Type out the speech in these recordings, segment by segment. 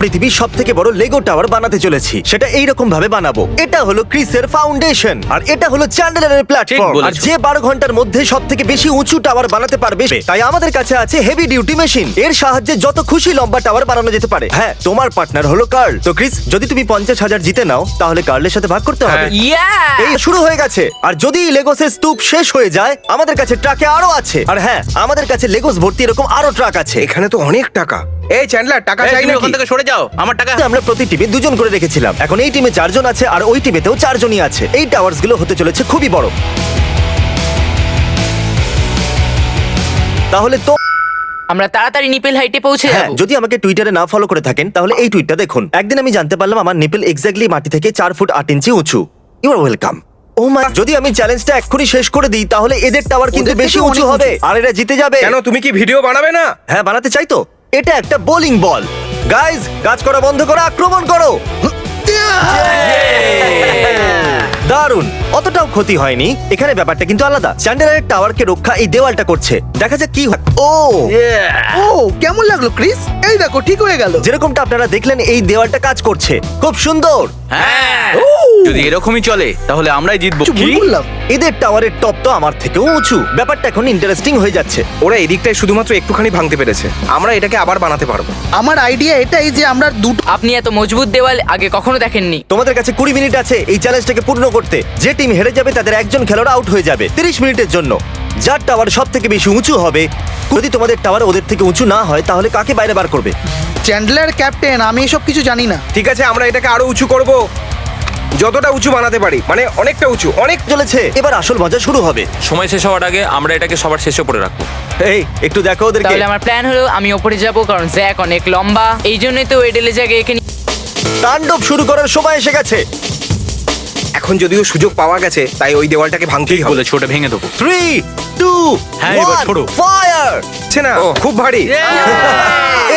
পৃথিবীর সব থেকে বড় লেগো টাওয়ার বানাতে চলেছি। সেটা এইরকম ভাবে বানাবো। এটা হলো ক্রিসের ফাউন্ডেশন আর এটা হলো চ্যান্ডেলারের প্ল্যাটফর্ম বলেছ। আর যে বারো ঘণ্টার মধ্যে সব থেকে বেশি উঁচু টাওয়ার বানাতে পারবে তাই আমাদের কাছে আছে হেভি ডিউটি মেশিন এর সাহায্যে যত খুশি লম্বা টাওয়ার বানানো যেতে পারে। হ্যাঁ তোমার পার্টনার হলো কার্ল তো ক্রিস যদি তুমি পঞ্চাশ হাজার জিতে নাও তাহলে কার্লের সাথে ভাগ করতে হবে। ইয়া এই শুরু হয়ে গেছে। আর যদি লেগোসের স্তূপ শেষ হয়ে যায় আমাদের কাছে ট্রাকে আরও আছে। আর হ্যাঁ আমাদের কাছে লেগোস ভর্তি এরকম আরও ট্রাক আছে। এখানে তো অনেক টাকা। এই চ্যান্ডলার টাকা এই, চাই তুমি নাকি? ওখান থেকে সরে যাও আমার টাকা আমরা প্রতি টিমে দুজন করে রেখেছিলাম। এখন এই টিমে চারজন আছে আর ওই টিমেতেও চারজনই আছে। এই টাওয়ার্সগুলো হতে চলেছে খুবই বড়। তাহলে তো আমরা তাড়াতাড়ি নিপেল হাইটে পৌঁছে হ্যাঁ যাব। যদি আমাকে টুইটারে না ফলো করে থাকেন তাহলে এই টুইটটা দেখুন। একদিন আমি জানতে পারলাম আমার নিপল এক্স্যাক্টলি মাটি থেকে চার ফুট আট ইঞ্চি উঁচু। ইউ আর ওয়েলকাম ও মাই যদি আমি চ্যালেঞ্জটা এক্ষুনি শেষ করে দিই তাহলে এদের টাওয়ার কিন্তু বেশি উঁচু অনেক হবে। আর এরা জিতে যাবে। কেন তুমি কি ভিডিও বানাবে না? হ্যাঁ বানাতে চাই তো। এটা একটা বোলিং বল গাইজ কাজ করা বন্ধ করো আক্রমণ করো। দারুণ অতটাও ক্ষতি হয়নি। এখানে ব্যাপারটা কিন্তু আলাদা। চ্যান্ডেলারের টাওয়ারকে রক্ষা এই দেওয়ালটা করছে। দেখা যাক কি হয়। ও! ও কেমন লাগল ক্রিস? এই দেখো ঠিক হয়ে গেল। যেরকমটা আপনারা দেখলেন এই দেওয়ালটা কাজ করছে। খুব সুন্দর। হ্যাঁ! যদি এরকমই চলে তাহলে আমরাই জিতবো। ভুল কি? বললাম। এদের টাওয়ারের টপ তো আমার থেকেও উঁচু। ব্যাপারটা এখন ইন্টারেস্টিং হয়ে যাচ্ছে। ওরা এদিকটায় শুধুমাত্র একটুখানি ভাঙতে পেরেছে। আমরা এটাকে আবার বানাতে পারব। আমার আইডিয়া এটাই যে আমরা দুটো আপনি এত মজবুত দেওয়াল আগে কখনো দেখেননি। তোমাদের কাছে কুড়ি মিনিট আছে এই চ্যালেঞ্জটাকে পূর্ণ করতে। যে টিম হেরে যাবে তাদের একজন খেলোয়াড় আউট হয়ে যাবে তিরিশ মিনিটের জন্য। যার টাওয়ার সব থেকে বেশি উঁচু হবে যদি তোমাদের টাওয়ার ওদের থেকে উঁচু না হয় তাহলে কাকে বাইরে বার করবে? চ্যান্ডলার ক্যাপ্টেন আমি এসব কিছু জানি না। ঠিক আছে আমরা এটাকে আরও উঁচু করব। যতটা উঁচু বানাতে পারি মানে অনেকটা উঁচু। অনেক চলেছে এবার আসল মজা শুরু হবে। সময় শেষ হওয়ার আগে আমরা এটাকে সবার শেষে পড়ে রাখব। এই একটু দেখো ওদেরকে। তাহলে আমার প্ল্যান হলো আমি ওপরে যাব কারণ জ্যাক অনেক লম্বা। এই জন্যই তো এডেলে জায়গায় এখানে তাণ্ডব শুরু করার সময় এসে গেছে। এখন যদিও সুযোগ পাওয়া গেছে তাই ওই দেওয়ালটাকে ভাঙতেই হবে। ছোট ওটা ভেঙে দেবো। থ্রি টু হ্যাঁ, এবার ছোড়ো। ফায়ার হচ্ছে না খুব ভারী।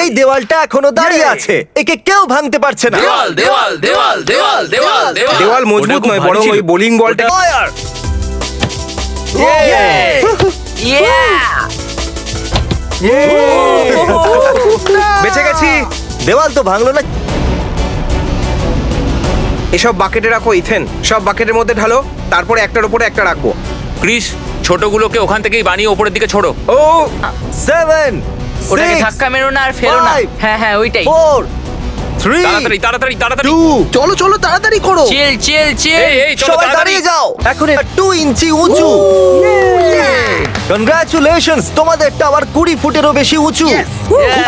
এই দেওয়ালটা এখনও দাঁড়িয়ে আছে। একে কেউ ভাঙতে পারছে না। দেওয়াল দেওয়াল দেওয়াল দেওয়াল দেওয়াল দেওয়াল। দেওয়াল ওটা মজবুত খুব নয় ভারী বরং ছিল। ওই বোলিং বলটা ফায়ার বেঁচে গেছি। দেওয়াল তো ভাঙলো না। এসব বাকেটে রাখো ইথেন। সব বাকেটের মধ্যে ঢালো। তারপরে একটার উপরে একটা রাখব। ক্রিস ছোটগুলোকে ওখান থেকেই বানিয়ে ওপরের দিকে ছোড়ো। ও সেভেন ওটাকে ধাক্কা মেরো না আর ফেরো না। five, হ্যাঁ হ্যাঁ ওইটাই। ফোর থ্রি তাড়াতাড়ি তাড়াতাড়ি তাড়াতাড়ি। টু চলো চলো তাড়াতাড়ি করো। চিল চিল চিল এই এই চলো সবাই তাড়াতাড়ি। দাঁড়িয়ে যাও। এখন টু ইঞ্চি উঁচু। কনগ্রাচুলেশনস তোমাদের টাওয়ার কুড়ি ফুটেরও বেশি উঁচু।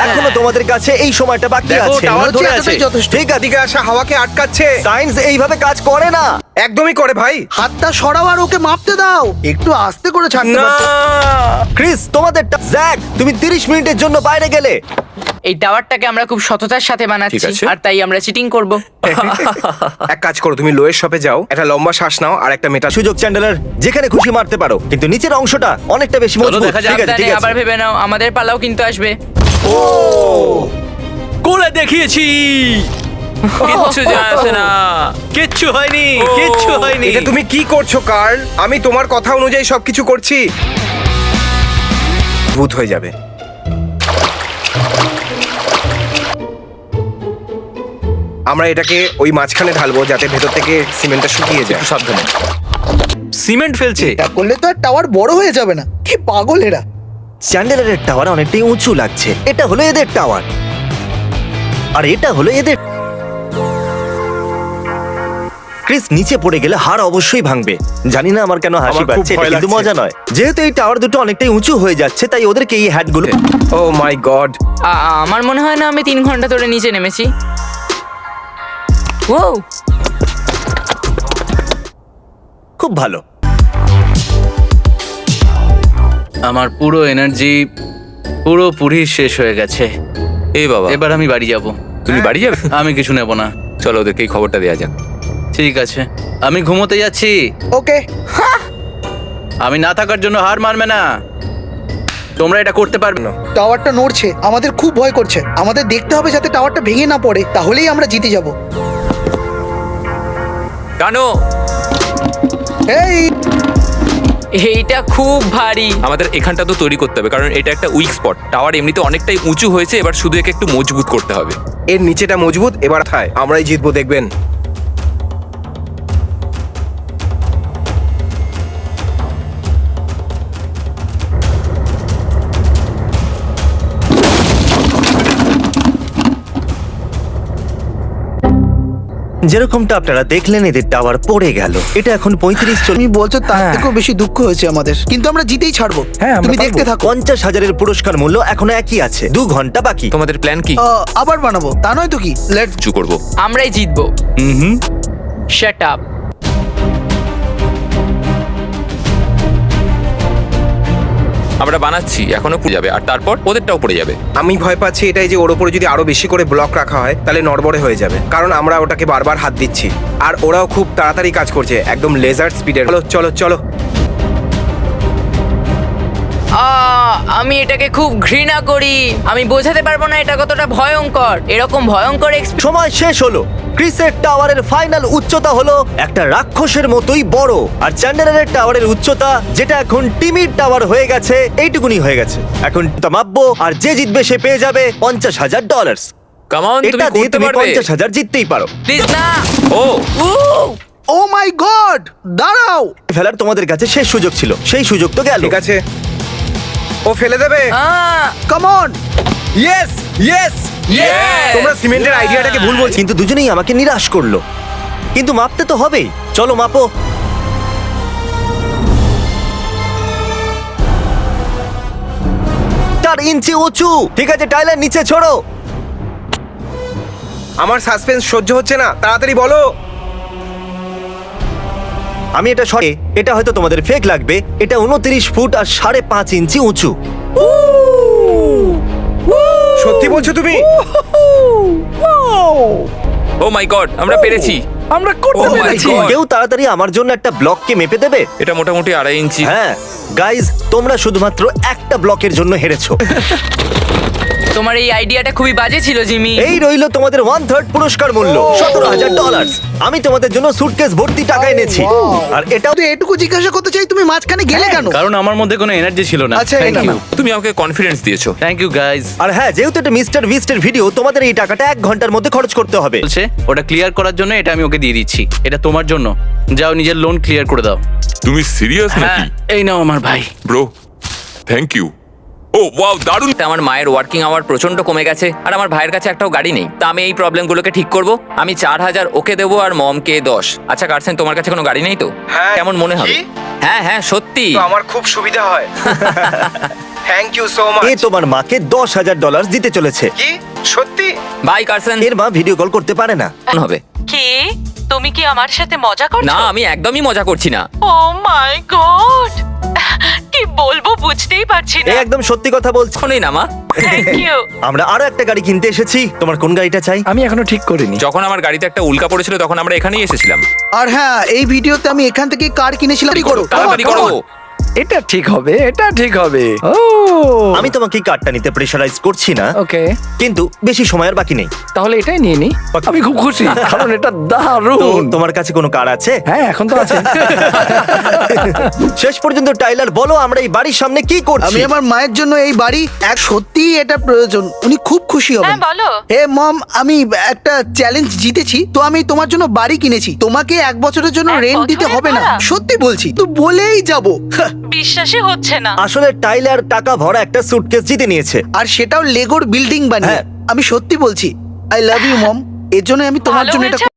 এখনও তোমাদের কাছে এই সময়টা বাকি দেখো, আছে। টাওয়ার ধরে আছে। যথেষ্ট। ঠিক আছে। দিকে আসা হাওয়াকে আটকাচ্ছে। সায়েন্স এইভাবে কাজ করে না। একদমই করে ভাই। হাতটা সরাও আর ওকে মাপতে দাও। একটু আস্তে করে ছাড়তে না। ক্রিস তোমাদের জ্যাক তুমি 30 মিনিটের জন্য বাইরে গেলে। এই টাওয়ারটাকে আমরা খুব সততার সাথে বানাচ্ছি ঠিক আছে। আর তাই আমরা চিটিং করব। এক কাজ করো তুমি লোয়ের শপে যাও একটা লম্বা শ্বাস নাও আর একটা মেটা সুযোগ চ্যান্ডেলার যেখানে খুশি মারতে পারো। কিন্তু নিচের অংশটা অনেকটা বেশি মজবুত। দেখা যাক, ঠিক আছে ঠিক আবার আছে। ভেবে নাও আমাদের পালাও কিন্তু আসবে। করে দেখিয়েছি। কিচ্ছু যায় আসে না। কিচ্ছু হয়নি কিচ্ছু হয়নি। এটা তুমি কি করছ কার্ল? আমি তোমার কথা অনুযায়ী সবকিছু করছি। ভূত হয়ে যাবে। আমরা এটাকে ওই মাঝখানে ঢালবো যাতে ভেতর থেকে সিমেন্টটা শুকিয়ে যায়। সাবধানে। সিমেন্ট ফেলছে। এটা করলে তো আর টাওয়ার বড় হয়ে যাবে না। কি পাগল এরা। চ্যান্ডেলারের টাওয়ার অনেকটাই উঁচু লাগছে। এটা হলো এদের টাওয়ার। আর এটা হলো এদের ক্রিস নিচে পড়ে গেলে হাড় অবশ্যই ভাঙবে। জানি না আমার কেন হাসি আমার খুব পাচ্ছে এটা ভয় কিন্তু লাগছে। মজা নয়। যেহেতু এই টাওয়ার দুটো অনেকটাই উঁচু হয়ে যাচ্ছে তাই ওদেরকে এই হ্যাটগুলো ও মাই গড আ- আমার মনে হয় না আমি তিন ঘণ্টা ধরে নিচে নেমেছি। ও খুব ভালো। আমার পুরো এনার্জি পুরোপুরি শেষ হয়ে গেছে। এই বাবা। এবার আমি বাড়ি যাব। তুমি বাড়ি যাবে? আমি কিছু নেব না। চলো ওদেরকে এই খবরটা দেওয়া যাক। ঠিক আছে। আমি ঘুমোতে যাচ্ছি। ওকে। আমি না থাকার জন্য হার মানবে না। তোমরা এটা করতে পারবে না। টাওয়ারটা নড়ছে। আমাদের খুব ভয় করছে। আমাদের দেখতে হবে যাতে টাওয়ারটা ভেঙে না পড়ে তাহলেই আমরা জিতে যাব। টানো এই! এইটা খুব ভারী। আমাদের এখানটা তো তৈরি করতে হবে কারণ এটা একটা উইক স্পট টাওয়ার এমনিতে অনেকটাই উঁচু হয়েছে এবার শুধু একে একটু মজবুত করতে হবে। এর নিচেটা মজবুত এবার থায়। আমরাই জিতবো দেখবেন। যেরকমটা আপনারা দেখলেন এদের টাওয়ার পড়ে গেল। এটা এখন পঁয়ত্রিশ তুমি বলছো তার থেকেও বেশি দুঃখ হয়েছে আমাদের। কিন্তু আমরা জিতেই ছাড়বো। হ্যাঁ, তুমি দেখতে থাকো। পঞ্চাশ হাজারের পুরস্কার মূল্য এখনও একই আছে। দু ঘণ্টা বাকি। তোমাদের প্ল্যান কি? আহ, আবার বানাবো। তা নয় তো কি? লেট চু করব? আমরাই জিতবো। হুম হুম। শাট আপ আমরা বানাচ্ছি, এখনও পড়ে যাবে, আর তারপর ওদেরটাও পড়ে যাবে। আমি ভয় পাচ্ছি এটাই যে ওর উপরে যদি আরও বেশি করে ব্লক রাখা হয়, তাহলে নড়বড়ে হয়ে যাবে। কারণ আমরা ওটাকে বারবার হাত দিচ্ছি। আর ওরাও খুব তাড়াতাড়ি কাজ করছে, একদম লেজার স্পিডে চলো চলো চলো। আমি এটাকে খুব ঘৃণা করি। আমি বোঝাতে পারব না এটা কতটা ভয়ঙ্কর। এরকম ভয়ঙ্কর সময় শেষ হলো। ক্রিসের টাওয়ারের ফাইনাল উচ্চতা হলো একটা রাক্ষসের মতোই বড়। আর চ্যান্ডেলারের টাওয়ারের উচ্চতা যেটা এখন টিমির টাওয়ার হয়ে গেছে এইটুকুনি হয়ে গেছে। এখন তা মাপবো আর যে জিতবে সে পেয়ে যাবে পঞ্চাশ হাজার ডলার তুমি এটা দিয়ে তুমি পঞ্চাশ হাজার জিততেই পারো। প্লিজ না। ও। ও মাই গড দাঁড়াও! ফেলার তোমাদের কাছে শেষ সুযোগ ছিল। সেই সুযোগ তো গেল। ঠিক আছে। ও ফেলে দেবে? আহ, come on yes yes Yes! তোমরা সিমেন্টের আইডিয়াটাকে ভুল বলছি কিন্তু দুজনেই আমাকে নিরাশ করল। কিন্তু মাপতে তো হবেই। চলো মাপো। চার ইঞ্চি উঁচু। ঠিক আছে টাইলার নিচে ছোড়ো। আমার সাসপেন্স সহ্য হচ্ছে না। তাড়াতাড়ি বলো। আমি এটা সরে এটা হয়তো তোমাদের ফেক লাগবে এটা উনত্রিশ ফুট আর সাড়ে পাঁচ ইঞ্চি উঁচু। সত্যি বলছো তুমি? ও মাই গড আমরা পেরেছি। আমরা Oh my God! কেউ তাড়াতাড়ি আমার জন্য একটা ব্লককে মেপে দেবে? এটা মোটামুটি আড়াই ইঞ্চি। হ্যাঁ। গাইজ তোমরা শুধুমাত্র একটা ব্লকের জন্য হেরেছো। তোমার এই আইডিয়াটা খুবই বাজে ছিল জিমি। এই রইল তোমাদের ওয়ান থার্ড পুরস্কার মূল্য। সতেরো হাজার ডলার আমি তোমাদের জন্য সুটকেস ভর্তি টাকা এনেছি। আর এটাও তো এটুকু জিজ্ঞাসা করতে চাই তুমি মাঝখানে গেলে কেন? কারণ আমার মধ্যে কোনো এনার্জি ছিল না। আচ্ছা থ্যাংক এটা ইউ তুমি আমাকে কনফিডেন্স দিয়েছ। থ্যাংক ইউ গাইজ আর হ্যাঁ যেহেতু এটা মিস্টার বিস্টের ভিডিও তোমাদের এই টাকাটা এক ঘণ্টার মধ্যে খরচ করতে হবে। বলছে ওটা ক্লিয়ার করার জন্য এটা আমি ওকে দিয়ে দিচ্ছি। এটা তোমার জন্য। যাও নিজের লোন ক্লিয়ার করে দাও। তুমি সিরিয়াস হ্যাঁ নাকি? এই নাও আমার ভাই। ব্রো থ্যাংক ইউ ও ওয়াও দারুণ। আমার মায়ের ওয়ার্কিং আওয়ার প্রচণ্ড কমে গেছে আর আমার ভাইয়ের কাছে একটাও গাড়ি নেই। তা আমি এই প্রবলেমগুলোকে ঠিক করব। আমি চার হাজার ওকে দেবো আর মমকে দশ। আচ্ছা কারসেন তোমার কাছে কোনো গাড়ি নেই তো? হ্যাঁ। কেমন মনে হবে? হ্যাঁ হ্যাঁ সত্যি। তো আমার খুব সুবিধা হয়। থ্যাংক ইউ সো এ তোমার মাকে দশ হাজার ডলার দিতে চলেছে। কি? সত্যি? বাই কারসেন। এর মা ভিডিও কল করতে পারে না। কেমন হবে? কি? তুমি কি আমার সাথে মজা করছ? না আমি একদমই মজা করছি না। ও মাই গড কি বলব বুঝতেই পারছি না। একদম সত্যি কথা বলছি। এখনই না মা থ্যাংক ইউ আমরা আরও একটা গাড়ি কিনতে এসেছি। তোমার কোন গাড়িটা চাই? আমি এখনও ঠিক করিনি। যখন আমার গাড়িতে একটা উল্কা পড়েছিল তখন আমরা এখানেই এসেছিলাম। আর হ্যাঁ এই ভিডিওতে আমি এখান থেকে কার কিনেছিলাম? তাড়াতাড়ি করো. এটা ঠিক হবে এটা ঠিক হবে। ও। আমি তোমাকে কার্ডটা নিতে প্রেশারাইজ করছি না। ওকে। কিন্তু বেশি সময় আর বাকি নেই। তাহলে এটাই নিয়ে নি। আমি খুব খুশি কারণ এটা তো দারুণ তোমার কাছে কোনো কার আছে? হ্যাঁ এখন তো আছে। শেষ পর্যন্ত টাইলার বলো আমরা এই বাড়ির সামনে কি করছি? আমি আমার মায়ের জন্য এই বাড়ি এক সত্যিই এটা প্রয়োজন। উনি খুব খুশি হবেন। হ্যাঁ বলো। হে মম আমি একটা চ্যালেঞ্জ জিতেছি। তো আমি তোমার জন্য বাড়ি কিনেছি। তোমাকে এক বছরের জন্য এক রেন্ট দিতে বছরের হবে না। ভাড়া? সত্যি বলছি তো বলেই যাব। বিশ্বাসই হচ্ছে না। আসলে টাইলার টাকা ভরা একটা সুটকেস জিতে নিয়েছে। আর সেটাও লেগোর বিল্ডিং বানিয়ে। হ্যাঁ। আমি সত্যি বলছি আই লাভ ইউ মম এর জন্য আমি তোমার ভালো জন্য এটা হয়েছে।